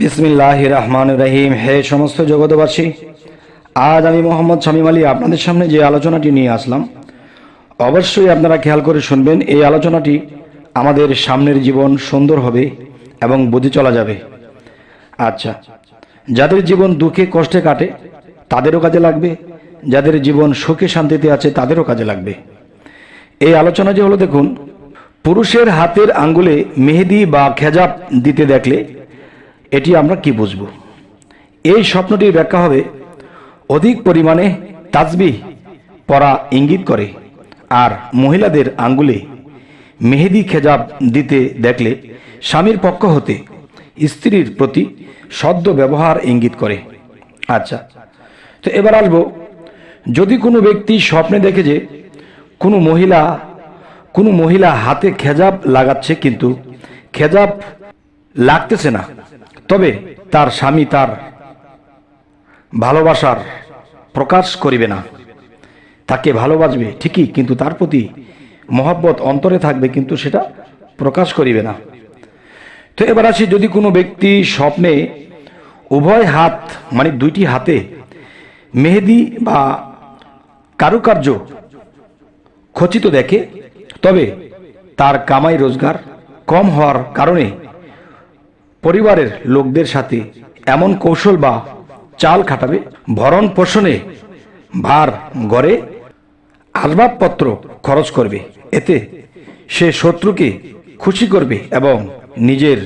বিসমিল্লাহ রহমান রহিম। হে সমস্ত জগতবাসী আজ আমি মোহাম্মদ শামীম আলী আপনাদের সামনে যে আলোচনাটি নিয়ে আসলাম, অবশ্যই আপনারা খেয়াল করে শুনবেন, এই আলোচনাটি আমাদের সামনের জীবন সুন্দর হবে এবং বুঝে চলা যাবে। আচ্ছা যাদের জীবন দুঃখে কষ্টে কাটে, তাদেরও কাজে লাগবে, যাদের জীবন সুখে শান্তিতে আছে, তাদেরও কাজে লাগবে। এই আলোচনা যে হলো, দেখুন, পুরুষের হাতের আঙ্গুলে মেহেদি বা খেজাব দিতে দেখলে এটি আমরা কি বুঝব? এই স্বপ্নটির ব্যাখ্যা হবে, অধিক পরিমাণে তাজবি পরা ইঙ্গিত করে আর মহিলাদের আঙ্গুলে মেহেদি খেজাব দিতে দেখলে স্বামীর পক্ষ হতে স্ত্রীর প্রতি সদ্য ব্যবহার ইঙ্গিত করে। আচ্ছা তো এবার আসব, যদি কোনো ব্যক্তি স্বপ্নে দেখে যে কোনো মহিলা কোনো মহিলা হাতে খেজাব লাগাচ্ছে কিন্তু খেজাব লাগতেছে না তবে তার স্বামী তার ভালোবাসার প্রকাশ করিবে না। তাকে ভালোবাসবে ঠিকই, কিন্তু তার প্রতি মহব্বত অন্তরে থাকবে, কিন্তু সেটা প্রকাশ করিবে না। তো এবার আসি, যদি কোনো ব্যক্তি স্বপ্নে উভয় হাত মানে দুইটি হাতে মেহেদি বা কারুকার্য খচিত দেখে, তবে তার কামাই রোজগার কম হওয়ার কারণে পরিবারের লোকদের সাথে এমন কৌশল বা চাল খাটাবে, ভরণ পোষণে ভার গড়ে আসবাবপত্র খরচ করবে। এতে সে শত্রুকে খুশি করবে এবং নিজের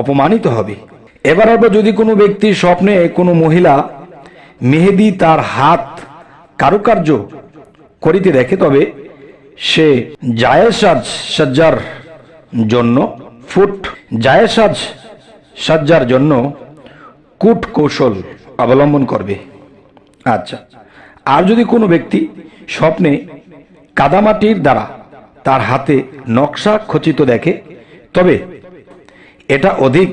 অপমানিত হবে। এবার আবার যদি কোনো ব্যক্তি স্বপ্নে কোনো মহিলা মেহেদি তার হাত কারুকার্য করিতে দেখে, তবে সে জায়েসাজ সজ্জার জন্য ফুট জায়েসাজ সজ্জার জন্য কূট কৌশল অবলম্বন করবে। আচ্ছা আর যদি কোনো ব্যক্তি স্বপ্নে কাদামাটির দ্বারা তার হাতে নকশা খচিত দেখে, তবে এটা অধিক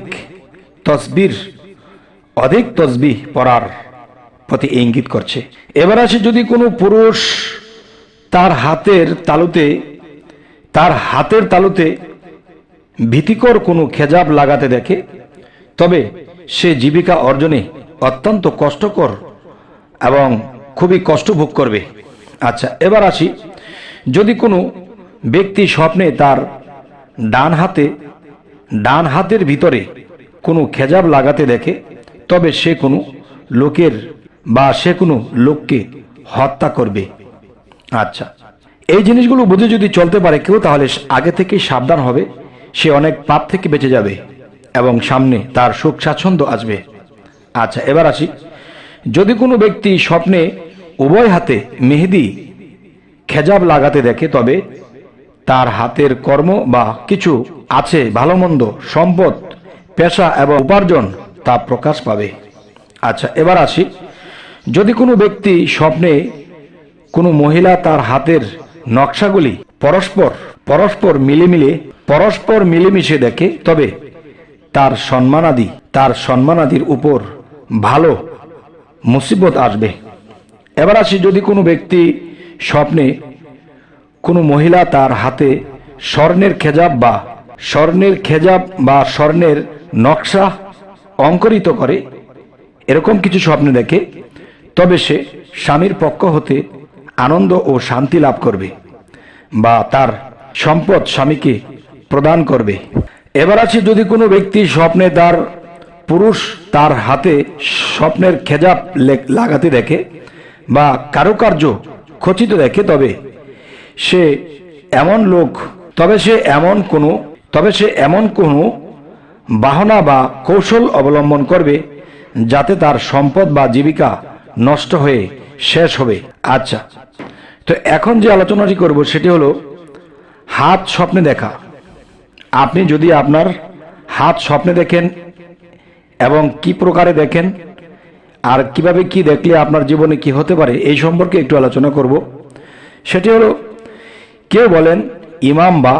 তসবির, অধিক তসবি পড়ার প্রতি ইঙ্গিত করছে। এবার আসে যদি কোনো পুরুষ তার হাতের তালুতে, তার হাতের তালুতে ভীতিকর কোনো খেজাব লাগাতে দেখে তবে সে জীবিকা অর্জনে অত্যন্ত কষ্টকর এবং খুবই কষ্ট ভোগ করবে। আচ্ছা এবার আসি। যদি কোনো ব্যক্তি স্বপ্নে তার ডান হাতে, ডান হাতের ভিতরে কোনো খেজাব লাগাতে দেখে, তবে সে কোনো লোকের বা সে কোনো লোককে হত্যা করবে। আচ্ছা এই জিনিসগুলো বুঝে যদি চলতে পারে কেউ, তাহলে আগে থেকেই সাবধান হবে। সে অনেক পাপ থেকে বেঁচে যাবে। এবং সামনে তার সুখ স্বাচ্ছন্দ্য আসবে। আচ্ছা এবার আসি। যদি কোনো ব্যক্তি স্বপ্নে উভয় হাতে মেহেদি, খেজাব লাগাতে দেখে, তবে তার হাতের কর্ম বা কিছু আছে ভালো মন্দ সম্পদ, পেশা এবং উপার্জন তা প্রকাশ পাবে। আচ্ছা এবার আসি। যদি কোনো ব্যক্তি স্বপ্নে কোনো মহিলা তার হাতের নকশাগুলি পরস্পর পরস্পর মিলেমিলে, পরস্পর মিলেমিশে দেখে, তবে তার সম্মানাদি, তার সম্মানাদির উপর ভালো মুসিবত আসবে। এবার আসি যদি কোনো ব্যক্তি স্বপ্নে কোনো মহিলা তার হাতে স্বর্ণের খেজাব বা স্বর্ণের খেজাব বা স্বর্ণের নকশা অঙ্করিত করে, এরকম কিছু স্বপ্নে দেখে, তবে সে স্বামীর পক্ষ হতে আনন্দ ও শান্তি লাভ করবে বা তার সম্পদ স্বামীকে প্রদান করবে। এবার আছে যদি কোনো ব্যক্তি স্বপ্নে তার পুরুষ তার হাতে স্বপ্নের খেজাব লাগাতে দেখে বা কারুকার্য খচিত দেখে, তবে সে এমন লোক, তবে সে এমন কোনো, তবে সে এমন কোনো বাহনা বা কৌশল অবলম্বন করবে যাতে তার সম্পদ বা জীবিকা নষ্ট হয়ে শেষ হবে। আচ্ছা তো এখন যে আলোচনাটি করব সেটি হলো হাত স্বপ্নে দেখা। আপনি যদি আপনার হাত স্বপ্নে দেখেন এবং কি প্রকারে দেখেন, আর কীভাবে কি দেখলে আপনার জীবনে কি হতে পারে, এই সম্পর্কে একটু আলোচনা করব। সেটি হলো, কেউ বলেন, ইমাম বা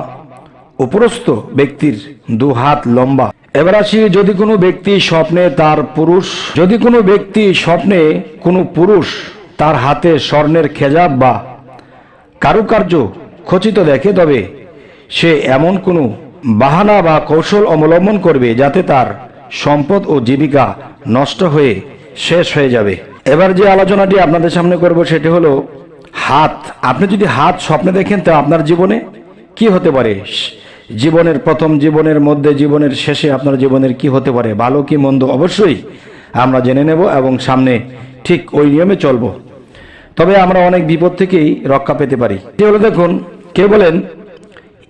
উপরস্থ ব্যক্তির দু হাত লম্বা। এবার আসি, যদি কোনো ব্যক্তি স্বপ্নে তার পুরুষ, যদি কোনো ব্যক্তি স্বপ্নে কোনো পুরুষ তার হাতে স্বর্ণের খেজাব বা কারুকার্য খচিত দেখে, তবে সে এমন কোনো বাহানা বা কৌশল অবলম্বন করবে যাতে তার সম্পদ ও জীবিকা নষ্ট হয়ে শেষ হয়ে যাবে। এবার যে আলোচনাটি আপনাদের সামনে করব সেটি হলো হাত। আপনি যদি হাত স্বপ্নে দেখেন, তো আপনার জীবনে কি হতে পারে? জীবনের প্রথম জীবনের মধ্যে, জীবনের শেষে আপনার জীবনের কি হতে পারে? ভালো কি মন্দ? অবশ্যই আমরা জেনে নেব এবং সামনে ঠিক ওই নিয়মে চলবো। তবে আমরা অনেক বিপদ থেকেই রক্ষা পেতে পারি। হলো দেখুন, কে বলেন?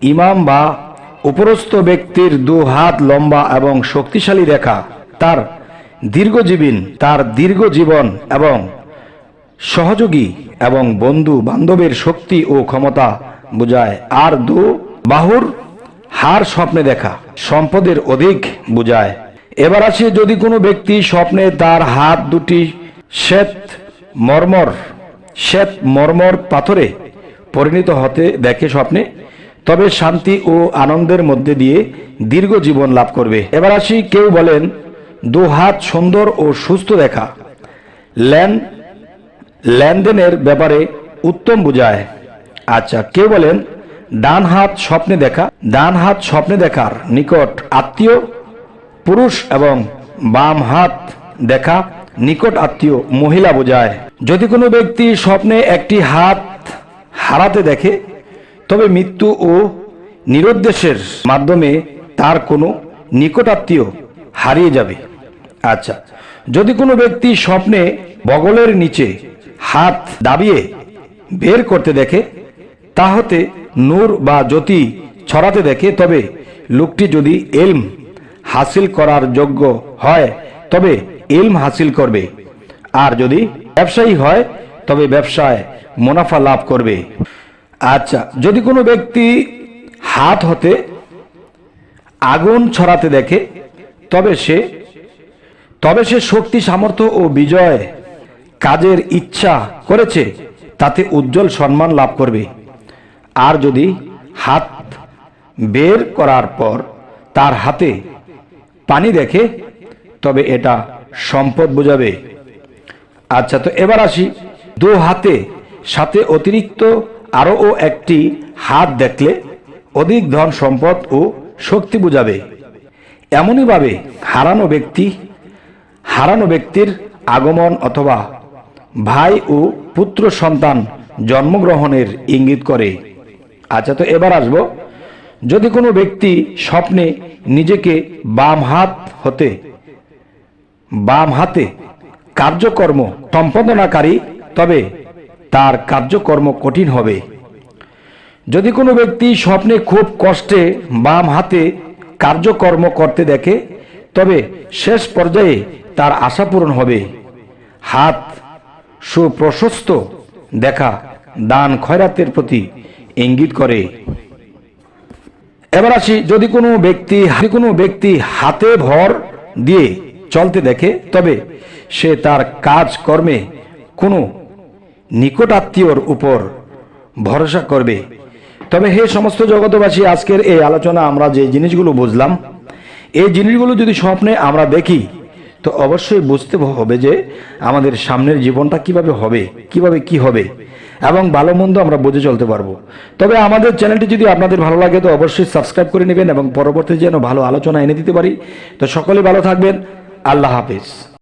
ইমাম বা উপরস্থ ব্যক্তির দু হাত লম্বা এবং শক্তিশালী রেখা, তার দীর্ঘজীবীন, তার দীর্ঘ জীবন এবং সহযোগী এবং বন্ধু বান্ধবের শক্তি ও ক্ষমতা বোঝায়। আর দু বাহুর হার স্বপ্নে দেখা, সম্পদের অধিক বোঝায়। এবার আসে, যদি কোনো ব্যক্তি স্বপ্নে তার হাত দুটি শ্বেত মর্মর শ্বেত মর্মর পাথরে পরিণত হতে দেখে স্বপ্নে তবে শান্তি ও আনন্দের মধ্যে দিয়ে দীর্ঘ জীবন লাভ করবে। এবার আসি কেউ বলেন, দু হাত সুন্দর ও সুস্থ দেখা। ল্যান লেনদেনের ব্যাপারে উত্তম বোঝায়। আচ্ছা কেউ বলেন, ডান হাত স্বপ্নে দেখা। ডান হাত স্বপ্নে দেখার নিকট আত্মীয়, পুরুষ এবং বাম হাত দেখা নিকট আত্মীয় মহিলা বোঝায়। যদি কোনো ব্যক্তি স্বপ্নে একটি হাত হারাতে দেখে তবে মৃত্যু ও নিরুদ্দেশের মাধ্যমে তার কোনো নিকটাত্মীয় হারিয়ে যাবে। আচ্ছা যদি কোনো ব্যক্তি স্বপ্নে বগলের নিচে হাত দাবিয়ে বের করতে দেখে তা হতে নূর বা জ্যোতি ছড়াতে দেখে, তবে লোকটি যদি এলম হাসিল করার যোগ্য হয়, তবে এলম হাসিল করবে। আর যদি ব্যবসায়ী হয়, তবে ব্যবসায় মুনাফা লাভ করবে। আচ্ছা যদি কোনো ব্যক্তি হাত হতে, আগুন ছড়াতে দেখে, তবে সে তবে সে শক্তি, সামর্থ্য ও বিজয় কাজের ইচ্ছা করেছে, তাতে উজ্জ্বল সম্মান লাভ করবে। আর যদি হাত বের করার পর তার হাতে পানি দেখে, তবে এটা সম্পদ বোঝাবে। আচ্ছা তো এবার আসি দু হাতে, সাথে অতিরিক্ত আরও ও একটি হাত দেখলে অধিক ধন সম্পদ ও শক্তি বোঝাবে। এমনইভাবে হারানো ব্যক্তি, হারানো ব্যক্তির আগমন অথবা ভাই ও পুত্র সন্তান জন্মগ্রহণের ইঙ্গিত করে। আচ্ছা তো এবার আসব। যদি কোনো ব্যক্তি স্বপ্নে নিজেকে বাম হাত হতে, বাম হাতে কার্যকর্ম সম্পাদনাকারী, তবে তার কার্যকর্ম কঠিন হবে। যদি কোনো ব্যক্তি স্বপ্নে খুব কষ্টে বাম হাতে কার্যকর্ম করতে দেখে, তবে শেষ পর্যায়ে তার আশা পূরণ হবে। হাত সুপ্রশস্ত দেখা দান খয়রাতের প্রতি ইঙ্গিত করে। এবার আসি, যদি কোনো ব্যক্তি কোনো ব্যক্তি হাতে ভর দিয়ে চলতে দেখে, তবে সে তার কাজ কর্মে কোনো নিকটাত্মীয়র উপর ভরসা করবে। তবে হে সমস্ত জগতবাসী আজকের এই আলোচনা আমরা যে জিনিসগুলো বুঝলাম, এই জিনিসগুলো যদি স্বপ্নে আমরা দেখি, তো অবশ্যই বুঝতে হবে যে আমাদের সামনের জীবনটা কীভাবে হবে, কীভাবে কি হবে, এবং ভালো মন্দ আমরা বুঝে চলতে পারব। তবে আমাদের চ্যানেলটি যদি আপনাদের ভালো লাগে, তো অবশ্যই সাবস্ক্রাইব করে নেবেন, এবং পরবর্তী যেন ভালো আলোচনা এনে দিতে পারি। তো সকলে ভালো থাকবেন। আল্লাহ হাফিজ।